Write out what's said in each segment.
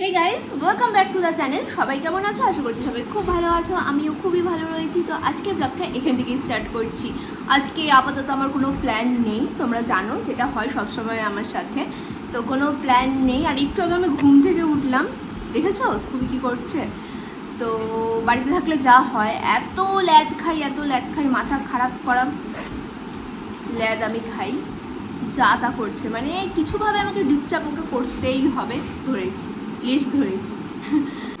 Hey guys welcome back to the channel সবাই কেমন আছো? আশা করছি সবাই খুব ভালো আছো। আমিও খুবই ভালো রয়েছি। তো আজকে ব্লগটা এখান থেকেই স্টার্ট করছি। আজকে আপাতত আমার কোনো প্ল্যান নেই, তোমরা জানো, যেটা হয় সবসময় আমার সাথে। তো কোনো প্ল্যান নেই। আর একটু আগে আমি ঘুম থেকে উঠলাম। দেখেছ? স্কুল কী করছে? তো বাড়িতে থাকলে যা হয়, এত ল্যাদ খাই, এত ল্যাদ খাই, মাথা খারাপ করা ল্যাদ আমি খাই। যা তা করছে। মানে কিছুভাবে আমাকে ডিস্টার্ব ওকে করতেই হবে, ধরেছি। লেশ ধরেছি।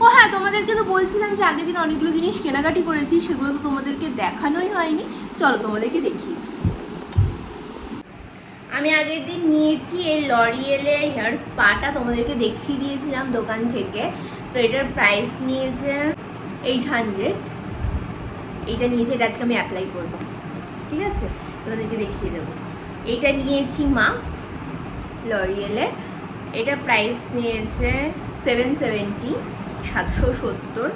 ও হ্যাঁ তোমাদেরকে তো বলছিলাম যে আগের দিন অনেকগুলো জিনিস কেনাকাটি করেছি, সেগুলো তো তোমাদেরকে দেখানোই হয়নি। চলো তোমাদেরকে দেখি। আমি আগের দিন নিয়েছি এই লরিয়েলের হেয়ার স্পাটা, তোমাদেরকে দেখিয়ে দিয়েছিলাম দোকান থেকে। তো এটার প্রাইস নিয়েছে এইট হান্ড্রেড এইটা নিয়েছে, এটা আজকে আমি অ্যাপ্লাই করব। ঠিক আছে? তোমাদেরকে দেখিয়ে দেবো। এটা নিয়েছি মাস্ক লরিয়েলের এটা প্রাইস নিয়েছে সেভেন সেভেন্টি, সাতশো সত্তর।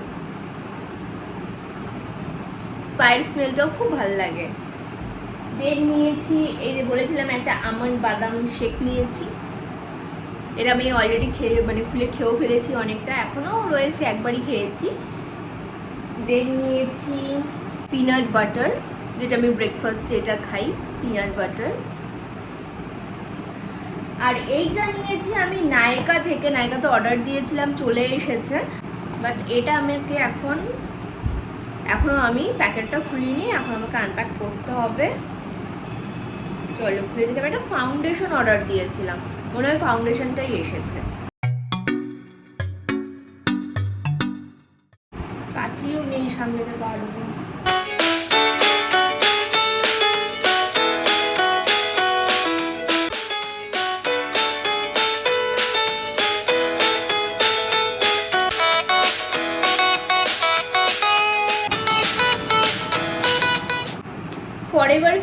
স্পাইর স্মেলটাও খুব ভালো লাগে। দেন নিয়েছি, এই যে বলেছিলাম একটা আমন্ড বাদাম শেক নিয়েছি। এটা আমি অলরেডি খেয়ে মানে খুলে খেয়েও ফেলেছি অনেকটা, এখনও রয়েছে, একবারই খেয়েছি। দেন নিয়েছি পিনাট বাটার যেটা আমি ব্রেকফাস্টে এটা খাই পিনাট বাটার আর এইটা নিয়েছি আমি নায়িকা থেকে, নায়িকা তো অর্ডার দিয়েছিলাম, চলে এসেছে। বাট এটা আমাকে এখন এখনও আমি প্যাকেটটা খুলিনি, এখন আমাকে আনপ্যাক করতে হবে। চলো, খুলে দিতে একটা ফাউন্ডেশন অর্ডার দিয়েছিলাম। মনে হয় ফাউন্ডেশনটাই এসেছে। কাছেও নেই সামনে যে পারব।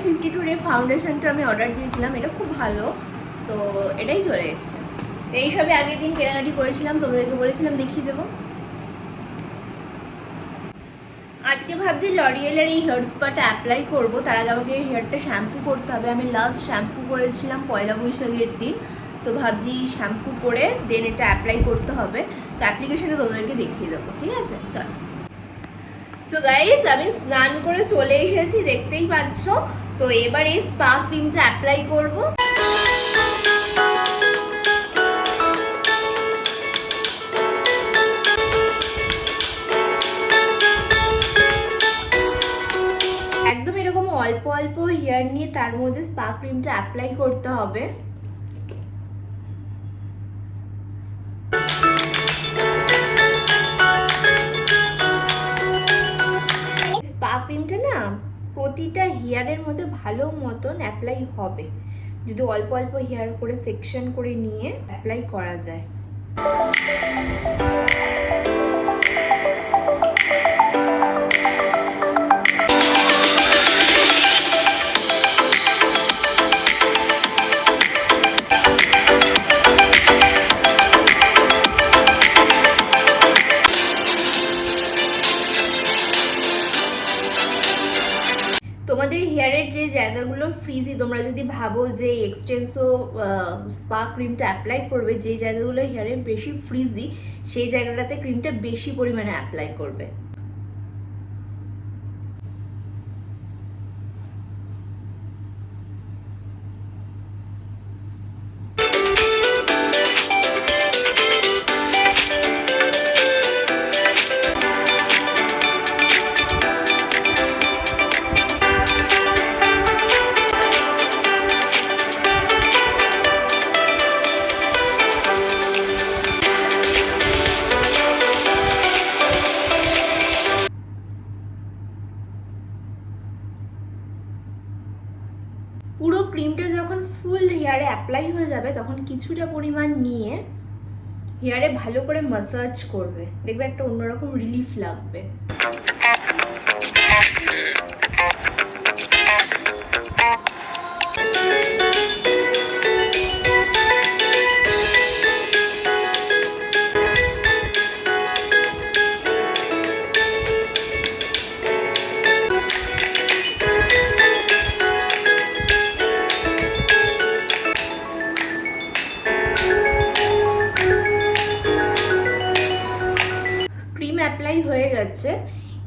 ফিফটি টুর এই ফাউন্ডেশনটা আমি অর্ডার দিয়েছিলাম, এটা খুব ভালো। তো এটাই চলে এসছে। তো এইসবে আগের দিন কেনাকাটি করেছিলাম, তোমাদেরকে বলেছিলাম দেখিয়ে দেবো। আজকে ভাবছি লরিয়েলের এই হেয়ার স্পাটা অ্যাপ্লাই করব। তার আগে আমাকে এই হেয়ারটা শ্যাম্পু করতে হবে। আমি লাস্ট শ্যাম্পু করেছিলাম পয়লা বৈশাখের দিন। তো ভাবছি শ্যাম্পু করে দেন এটা অ্যাপ্লাই করতে হবে। তো অ্যাপ্লিকেশনে তোমাদেরকে দেখিয়ে দেবো, ঠিক আছে? চল। সো গাইস আমি স্নান করে চলে এসেছি, দেখতেই পাচ্ছ। তো এবার এই স্পা ক্রিমটা অ্যাপ্লাই করব। অল্প অল্প হেয়ার নিয়ে তার মধ্যে স্পা ক্রিমটা অ্যাপ্লাই করতে হবে। প্রতিটা হেয়ারের মধ্যে ভালো মতন অ্যাপ্লাই হবে। যদি অল্প অল্প হেয়ার করে সেকশন করে নিয়ে অ্যাপ্লাই করা যায়। ফ্রিজি তোমরা যদি ভাবো যে এক্সটেন্সো স্পা ক্রিমটা অ্যাপ্লাই করবে, যে জায়গাগুলো হেয়ারে বেশি ফ্রিজি সেই জায়গাটাতে ক্রিমটা বেশি পরিমাণে অ্যাপ্লাই করবে। পুরো ক্রিমটা যখন ফুল হেয়ারে অ্যাপ্লাই হয়ে যাবে, তখন কিছুটা পরিমাণ নিয়ে হেয়ারে ভালো করে মাসাজ করবে। দেখবে একটা অন্যরকম রিলিফ লাগবে। গেছে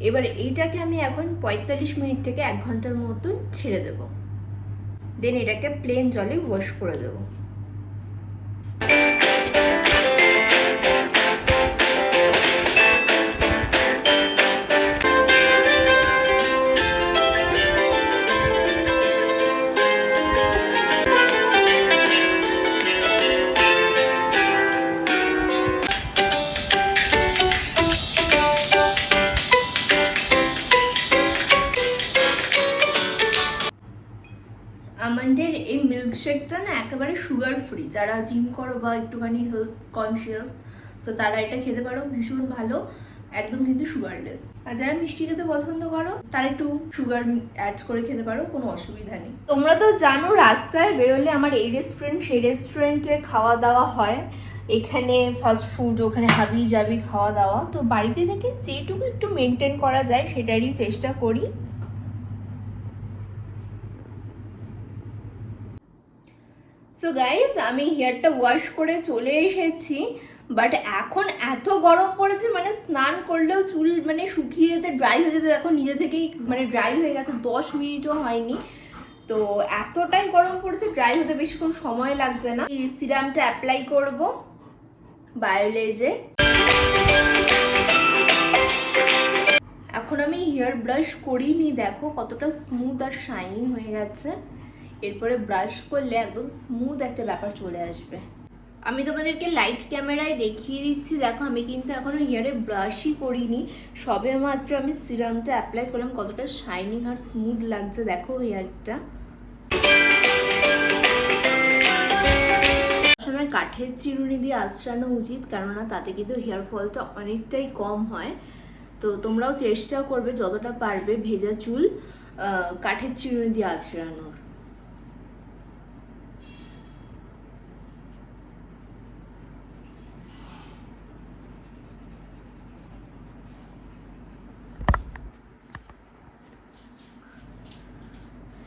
এবার এইটাকে আমি এখন পঁয়তাল্লিশ মিনিট থেকে এক ঘণ্টার মতন ছেড়ে দেবো। দেন এটাকে প্লেন জলে ওয়াশ করে দেবো। মিল্কশেকটা না একেবারে সুগার ফ্রি যারা জিম করো বা একটুখানি হেলথ কনসিয়াস তো তারা এটা খেতে পারো, ভীষণ ভালো, একদম কিন্তু সুগারলেস আর যারা মিষ্টি খেতে পছন্দ করো, তারা একটু সুগার অ্যাড করে খেতে পারো, কোনো অসুবিধা নেই। তোমরা তো জানো, রাস্তায় বেরোলে আমার এই রেস্টুরেন্ট সেই রেস্টুরেন্টে খাওয়া দাওয়া হয়। এখানে ফাস্ট ফুড ওখানে হাবি জাবি খাওয়া দাওয়া তো বাড়িতে থেকে যেটুকু একটু মেনটেন করা যায়, সেটারই চেষ্টা করি। সো গাইস আমি হেয়ারটা ওয়াশ করে চলে এসেছি বাট এখন এত গরম পড়েছে মানে স্নান করলেও চুল মানে শুকিয়ে যেতে ড্রাই হয়ে যেতে দেখো নিজে থেকেই মানে ড্রাই হয়ে গেছে, দশ মিনিটও হয়নি। তো এতটাই গরম পড়েছে ড্রাই হতে বেশিক্ষণ সময় লাগছে না। এই সিরামটা অ্যাপ্লাই করব বায়োলেজে এখন আমি হেয়ার ব্রাশ করিনি, দেখো কতটা স্মুথ আর শাইনি হয়ে গেছে। এরপরে ব্রাশ করলে একদম স্মুথ একটা ব্যাপার চলে আসবে। আমি তোমাদেরকে লাইট ক্যামেরায় দেখিয়ে দিচ্ছি, দেখো আমি কিন্তু এখনও হেয়ারে ব্রাশই করিনি, সবে মাত্র আমি সিরামটা অ্যাপ্লাই করলাম, কতটা শাইনিং আর স্মুথ লাগছে, দেখো হেয়ারটা সময় কাঠের চিরুনি দিয়ে আশ্রানো উচিত, কেননা তাতে কিন্তু হেয়ার ফলটা অনেকটাই কম হয়। তো তোমরাও চেষ্টা করবে যতটা পারবে ভেজা চুল কাঠের চিরুনি দিয়ে আছড়ানোর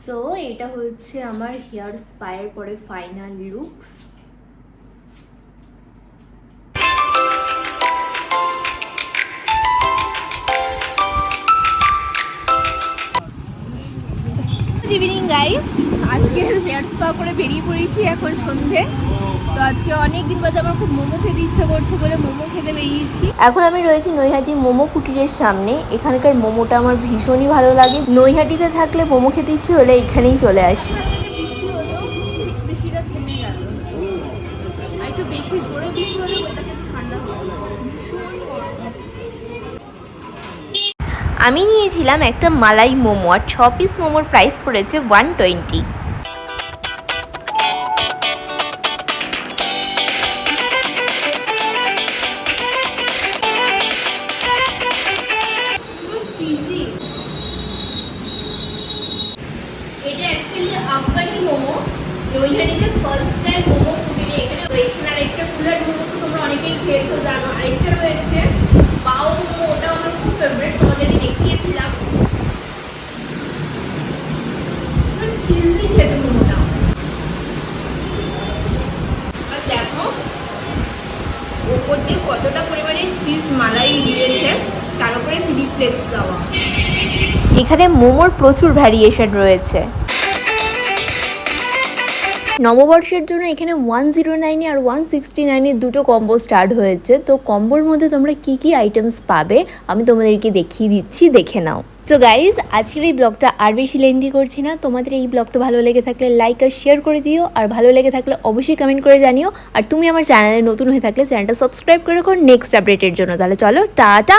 সো এটা হচ্ছে আমার হেয়ার স্পায়ের পরে ফাইনাল লুকস ইভিনিং গাইস আজকে হেয়ার স্পা করে বেরিয়ে পড়েছি এখন সন্ধে। তো আজকে অনেক দিন বাদে আমার খুব মোমো খেতে ইচ্ছে করছে বলে মোমো খেতে বেরিয়েছি। এখন আমি রয়েছি নৈহাটি মোমো কুটিরের সামনে। এখানকার মোমোটা আমার ভীষণই ভালো লাগে। নৈহাটিতে থাকলে মোমো খেতে ইচ্ছে হলে এখানেই চলে আসি। আমি নিয়েছিলাম একটা মালাই মোমো আর ছ পিস মোমোর প্রাইস পড়েছে ওয়ান টোয়েন্টি পাও মোমো ওটা আমার খুব ফেভারিট তোমাদেরকে দেখিয়েছিলাম চিজি খেতে মোমোটা আর দেখো দিয়ে কতটা পরিমাণে চিজ মালাই দিয়েছে তার উপরে চিলি ফ্লেক্স দেওয়া। এখানে মোমোর প্রচুর ভ্যারিয়েশন রয়েছে। নববর্ষের জন্য এখানে ওয়ান জিরো নাইনে আর ওয়ান সিক্সটি নাইনের দুটো কম্বো স্টার্ট হয়েছে। তো কম্বোর মধ্যে তোমরা কি কি আইটেমস পাবে, আমি তোমাদেরকে দেখিয়ে দিচ্ছি, দেখে নাও। তো গাইজ আজকের এই ব্লগটা আর বেশি লেন্দি করছি না। তোমাদের এই ব্লগটা ভালো লেগে থাকলে লাইক আর শেয়ার করে দিও। আর ভালো লেগে থাকলে অবশ্যই কমেন্ট করে জানিও। আর তুমি আমার চ্যানেলে নতুন হয়ে থাকলে চ্যানেলটা সাবস্ক্রাইব করে রাখো নেক্সট আপডেটের জন্য। তাহলে চলো, টাটা!